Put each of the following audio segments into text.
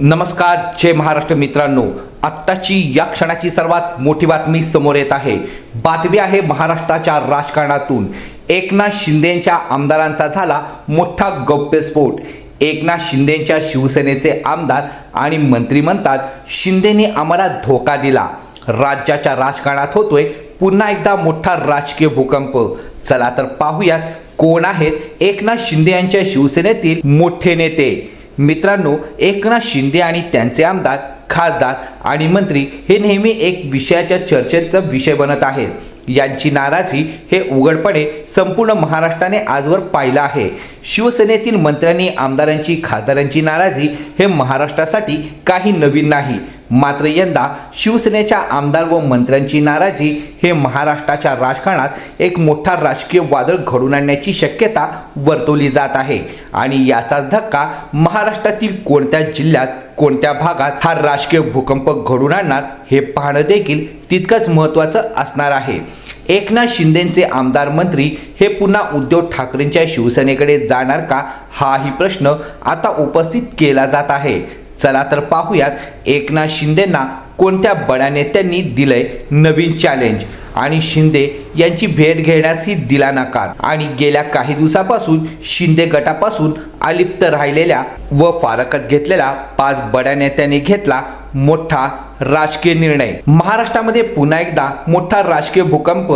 नमस्कार जय महाराष्ट्र मित्रांनो. आत्ताची या क्षणाची सर्वात मोठी बातमी समोर येत आहे. बातमी आहे महाराष्ट्राच्या राजकारणातून. एकनाथ शिंदेच्या आमदारांचा झाला मोठा गौप्यस्फोट एकनाथ शिंदेच्या शिवसेनेचे आमदार आणि मंत्री म्हणतात शिंदेने आम्हाला धोका दिला. राज्याच्या राजकारणात होतोय पुन्हा एकदा मोठा राजकीय भूकंप. चला तर पाहूयात कोण आहेत एकनाथ शिंदे यांच्या शिवसेनेतील मोठे नेते. मित्रांनो एकनाथ शिंदे आणि त्यांचे आमदार खासदार आणि मंत्री हे नेहमी एक विषयाच्या चर्चेचा विषय बनत आहेत. यांची नाराजी हे उघडपणे संपूर्ण महाराष्ट्राने आजवर पाहिलं आहे. शिवसेनेतील मंत्र्यांनी आमदारांची खासदारांची नाराजी हे महाराष्ट्रासाठी काही नवीन नाही. मात्र यंदा शिवसेनेच्या आमदार व मंत्र्यांची नाराजी हे महाराष्ट्राच्या राजकारणात एक मोठा राजकीय वादळ घडून आणण्याची शक्यता वर्तवली जात आहे. आणि याचाच धक्का महाराष्ट्रातील कोणत्या जिल्ह्यात कोणत्या भागात हा राजकीय भूकंप घडून आणणार हे पाहणं देखील तितकंच महत्त्वाचं असणार आहे. एकनाथ शिंदेचे आमदार मंत्री हे पुन्हा उद्धव ठाकरेंच्या शिवसेनेकडे जाणार का? हाही प्रश्न आता उपस्थित केला जात आहे. चला तर पाहूयात एकनाथ शिंदेंना कोणत्या बड्या नेत्यांनी दिलंय नवीन चॅलेंज आणि शिंदे यांची भेट घेण्यासही दिला नकार. आणि गेल्या काही दिवसापासून शिंदे गटापासून अलिप्त राहिलेल्या व फारकत घेतलेल्या पाच बड्या नेत्यांनी घेतला मोठा राजकीय निर्णय. महाराष्ट्रामध्ये पुन्हा एकदा मोठा राजकीय भूकंप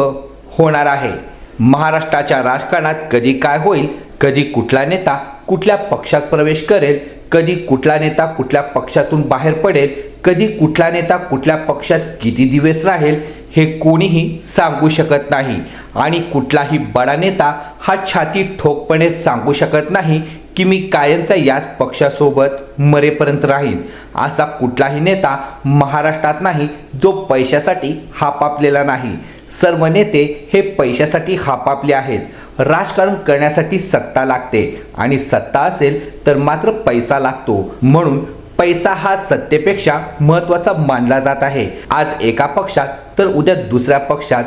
होणार आहे. महाराष्ट्राच्या राजकारणात कधी काय होईल कधी कुठला नेता कुठल्या पक्षात प्रवेश करेल कधी कुठला नेता कुठल्या पक्षातून बाहेर पडेल कधी कुठला नेता कुठल्या पक्षात किती दिवस राहील हे कोणीही सांगू शकत नाही. आणि कुठलाही बडा नेता हा छाती ठोकपणे सांगू शकत नाही की मी कायमचा याच पक्षासोबत मरेपर्यंत राहीन. असा कुठलाही नेता महाराष्ट्रात नाही जो पैशासाठी हापापलेला नाही. सर्व नेते हे पैशासाठी हापापले आहेत. राजकारण करण्यासाठी सत्ता लागते. आणि सत्ता असेल तर मात्र पैसा लागतो. म्हणून पैसा हा सत्तेपेक्षा महत्त्वाचा मानला जात आहे. आज एका पक्षात तर उद्या दुसऱ्या पक्षात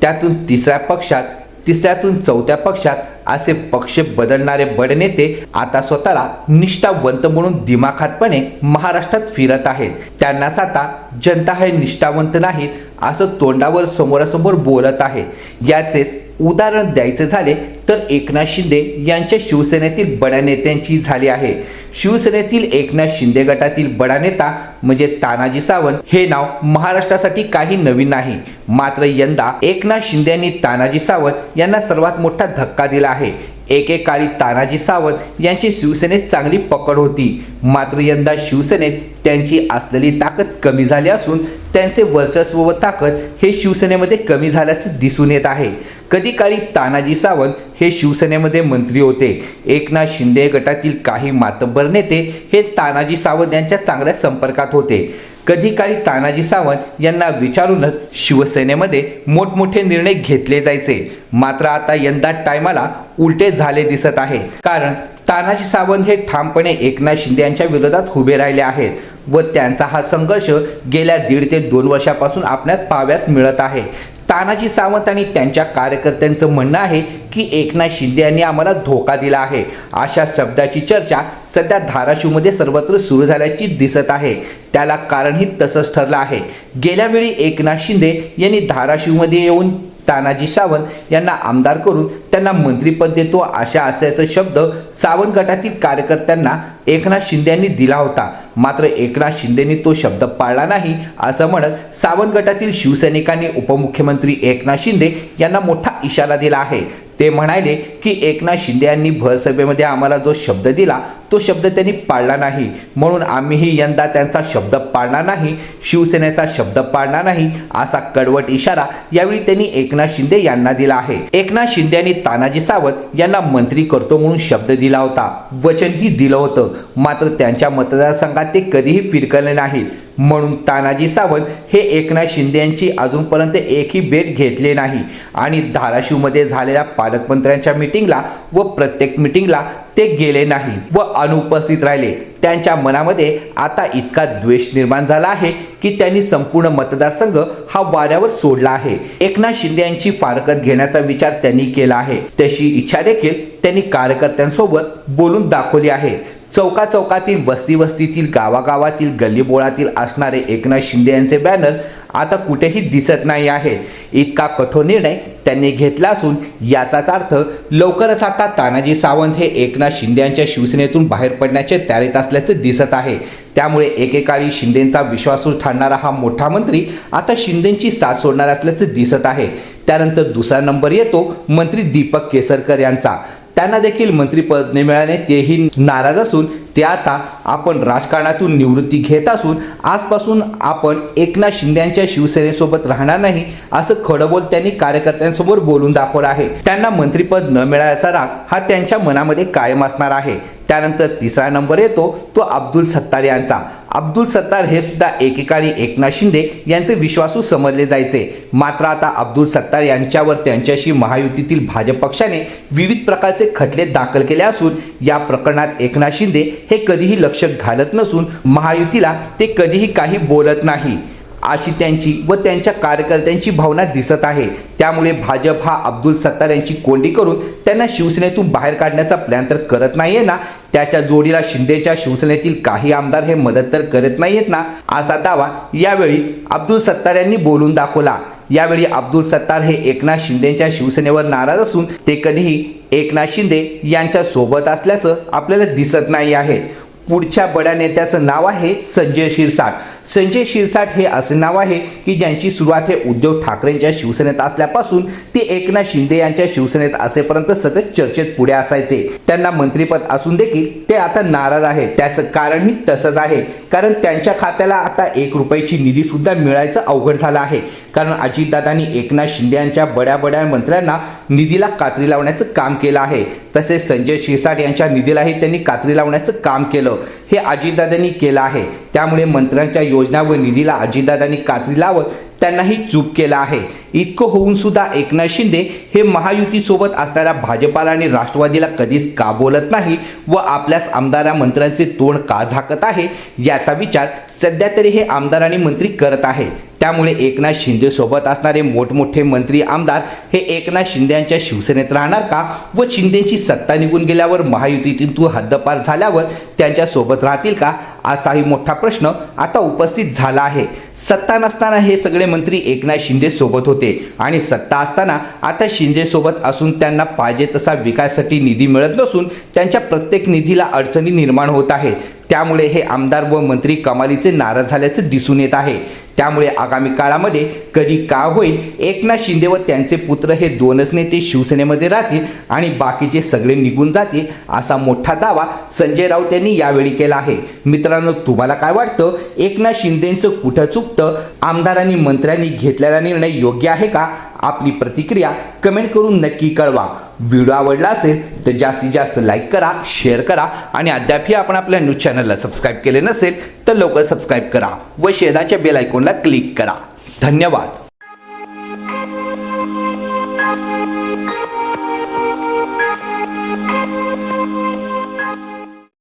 त्यातून तिसऱ्या पक्षात तिसऱ्यातून चौथ्या पक्षात असे पक्ष बदलणारे बडे नेते आता स्वतःला निष्ठावंत म्हणून दिमाखातपणे महाराष्ट्रात फिरत आहेत. त्यांनाच आता जनता हे निष्ठावंत नाहीत असं तोंडावर समोरासमोर बोलत आहे. याचेच उदाहरण द्यायचे झाले तर एकनाथ शिंदे यांच्या शिवसेनेतील बड्या नेत्यांची झाली आहे. शिवसेनेतील एकनाथ शिंदे गटातील बडा नेता म्हणजे तानाजी सावंत हे नाव महाराष्ट्रासाठी काही नवीन नाही. मात्र यंदा एकनाथ शिंदे यांनी तानाजी सावंत यांना सर्वात मोठा धक्का दिला आहे. एकेकाळी तानाजी सावंत यांची शिवसेनेत चांगली पकड होती. मात्र यंदा शिवसेनेत त्यांची असलेली ताकद कमी झाली असून त्यांचे वर्चस्व व ताकद हे शिवसेनेमध्ये कमी झाल्याचं दिसून येत आहे. कधी काळी तानाजी सावंत हे शिवसेनेमध्ये मंत्री होते. एकनाथ शिंदे गटातील काही मातब्बर नेते हे तानाजी सावंत यांच्या चांगल्या संपर्कात होते. कधी काळी तानाजी सावंत यांना विचारूनच शिवसेनेमध्ये मोठमोठे निर्णय घेतले जायचे. मात्र आता यंदा टायमाला उलटे झाले दिसत आहे. कारण तानाजी सावंत हे ठामपणे एकनाथ शिंदे यांच्या विरोधात उभे राहिले आहेत व त्यांचा हा संघर्ष गेल्या दीड ते दोन वर्षापासून आपल्यात पाहाव्यास मिळत आहे. तानाजी सावंत आणि त्यांच्या कार्यकर्त्यांचं म्हणणं आहे की एकनाथ शिंदे यांनी आम्हाला धोका दिला आहे. अशा शब्दाची चर्चा सध्या धाराशिवमध्ये सर्वत्र सुरू झाल्याची दिसत आहे. त्याला कारणही तसंच ठरलं आहे. गेल्या वेळी एकनाथ शिंदे यांनी धाराशिवमध्ये येऊन तानाजी सावंत यांना आमदार करून त्यांना मंत्रीपद देतो अशा असल्याचा शब्द सावंत गटातील कार्यकर्त्यांना एकनाथ शिंदे यांनी दिला होता. मात्र एकनाथ शिंदेनी तो शब्द पाळला नाही असं म्हणत सावंत गटातील शिवसैनिकांनी उपमुख्यमंत्री एकनाथ शिंदे यांना मोठा इशारा दिला आहे. ते म्हणाले की एकनाथ शिंदे यांनी भरसभेमध्ये आम्हाला जो शब्द दिला तो शब्द त्यांनी पाळला नाही. म्हणून आम्हीही यंदा त्यांचा शब्द पाळणार नाही शिवसेनेचा शब्द पाळणार नाही असा कडवट इशारा यावेळी त्यांनी एकनाथ शिंदे यांना दिला आहे. एकनाथ शिंदे यांनी तानाजी सावंत यांना मंत्री करतो म्हणून शब्द दिला होता. वचनही दिलं होतं. मात्र त्यांच्या मतदारसंघात ते कधीही फिरकले नाहीत. म्हणून तानाजी सावंत हे एकनाथ शिंदे यांची अजूनपर्यंत एकही भेट घेतली नाही. आणि धाराशिवमध्ये झालेल्या पालकमंत्र्यांच्या मिटिंगला व प्रत्येक मिटिंगला ते गेले नाही व अनुपस्थित राहिले. त्यांच्या मनामध्ये आता इतका द्वेष निर्माण झाला आहे की त्यांनी संपूर्ण मतदारसंघ हा वाऱ्यावर सोडला आहे. एकनाथ शिंदे यांची फारकत घेण्याचा विचार त्यांनी केला आहे. तशी इच्छा देखील त्यांनी कार्यकर्त्यांसोबत बोलून दाखवली आहे. चौका चौकातील वस्ती वस्तीतील गावागावातील गल्लीबोळातील असणारे एकनाथ शिंदे यांचे बॅनर आता कुठेही दिसत नाही आहे इतका कठोर निर्णय त्यांनी घेतला असून याचाच अर्थ लवकरच आता तानाजी सावंत हे एकनाथ शिंदे यांच्या शिवसेनेतून बाहेर पडण्याचे तयारीत असल्याचे दिसत आहे. त्यामुळे एकेकाळी शिंदेंचा विश्वासू ठरणारा हा मोठा मंत्री आता शिंदेंची साथ सोडणार असल्याचे दिसत आहे. त्यानंतर दुसरा नंबर येतो मंत्री दीपक केसरकर यांचा. त्यांना देखील मंत्रीपद न मिळाले. तेही नाराज असून ते आता आपण राजकारणातून निवृत्ती घेत असून आजपासून आपण एकनाथ शिंद्यांच्या शिवसेनेसोबत राहणार नाही असं खडबोल त्यांनी कार्यकर्त्यांसमोर बोलून दाखवलं आहे. त्यांना मंत्रीपद न मिळाल्याचा राग हा त्यांच्या मनामध्ये कायम असणार आहे. त्यानंतर तिसरा नंबर येतो तो अब्दुल सत्तार यांचा. अब्दुल सत्तार हे सुद्धा एकेकाळी एकनाथ शिंदे यांचे विश्वासू समजले जायचे. मात्र आता अब्दुल सत्तार यांच्यावर त्यांच्याशी महायुतीतील भाजप पक्षाने विविध प्रकारचे खटले दाखल केले असून या प्रकरणात एकनाथ शिंदे हे कधीही लक्ष घालत नसून महायुतीला ते कधीही काही बोलत नाही. अशी त्यांची व त्यांच्या कार्यकर्त्यांची भावना दिसत आहे. त्यामुळे भाजप हा अब्दुल सत्तार यांची कोंडी करून त्यांना शिवसेनेतून बाहेर काढण्याचा प्लॅन तर करत नाहीये ना. त्याच्या जोडीला शिंदेच्या शिवसेनेतील काही आमदार हे मदत तर करत नाहीयेत ना असा दावा यावेळी अब्दुल सत्तार यांनी बोलून दाखवला. यावेळी अब्दुल सत्तार हे एकनाथ शिंदेच्या शिवसेनेवर नाराज असून ते कधीही एकनाथ शिंदे यांच्या सोबत असल्याचं आपल्याला दिसत नाही आहे. पुढच्या बड्या नेत्याचं नाव आहे संजय शिरसाट. संजय शिरसाट हे असे नाव आहे की ज्यांची सुरुवात हे उद्धव ठाकरेंच्या शिवसेनेत असल्यापासून ते एकनाथ शिंदे यांच्या शिवसेनेत असेपर्यंत सतत चर्चेत पुढे असायचे. त्यांना मंत्रीपद असून देखील ते आता नाराज आहे त्याचं कारणही तसंच आहे. कारण त्यांच्या खात्याला आता एक रुपयाची निधी सुद्धा मिळायचं अवघड झालं आहे. कारण अजितदादांनी एकनाथ शिंदे यांच्या बड्या बड्या मंत्र्यांना निधीला कात्री लावण्याचं काम केलं आहे. तसेच संजय शिरसाट यांच्या निधीलाही त्यांनी कात्री लावण्याचं काम केलं. हे अजितदादांनी केलं आहे. त्यामुळे मंत्र्यांच्या योजना व निधीला अजितदादांनी कात्री लावत त्यांनाही चूप केला आहे. इतकं होऊन सुद्धा एकनाथ शिंदे हे महायुतीसोबत असणाऱ्या भाजपाला आणि राष्ट्रवादीला कधीच का बोलत नाही व आपल्याच आमदारा मंत्र्यांचे तोंड का झाकत आहे याचा विचार सध्या तरी हे आमदार आणि मंत्री करत आहे. त्यामुळे एकनाथ शिंदेसोबत असणारे मोठमोठे मंत्री आमदार हे एकनाथ शिंदे यांच्या शिवसेनेत राहणार का व शिंदेची सत्ता निघून गेल्यावर महायुतीतून हद्दपार झाल्यावर त्यांच्यासोबत राहतील का? असाही मोठा प्रश्न आता उपस्थित झाला आहे. सत्ता नसताना हे सगळे मंत्री एकनाथ शिंदे सोबत होते आणि सत्ता असताना आता शिंदे सोबत असून त्यांना पाहिजे तसा विकासासाठी निधी मिळत नसून त्यांच्या प्रत्येक निधीला अडचणी निर्माण होत आहे त्यामुळे हे आमदार व मंत्री कमालीचे नाराज झाल्याचे दिसून येत आहे. त्यामुळे आगामी काळामध्ये कधी का होईल एकनाथ शिंदे व त्यांचे पुत्र हे दोनच नेते शिवसेनेमध्ये राहतील आणि बाकीचे सगळे निघून जातील असा मोठा दावा संजय राऊत यांनी यावेळी केला आहे. मित्रांनो तुम्हाला काय वाटतं? एकनाथ शिंदेचं कुठं चुकतं? आमदारांनी मंत्र्यांनी घेतलेला निर्णय योग्य आहे का? आपली प्रतिक्रिया कमेंट करून नक्की कळवा. व्हिडिओ आवडला असेल तर जास्तीत जास्त लाईक करा शेअर करा आणि अद्यापही आपण आपल्या न्यूज चॅनलला सबस्क्राईब केले नसेल तर लवकर सबस्क्राईब करा व शेजाच्या बेल ऐकून आयकॉनला क्लिक करा. धन्यवाद.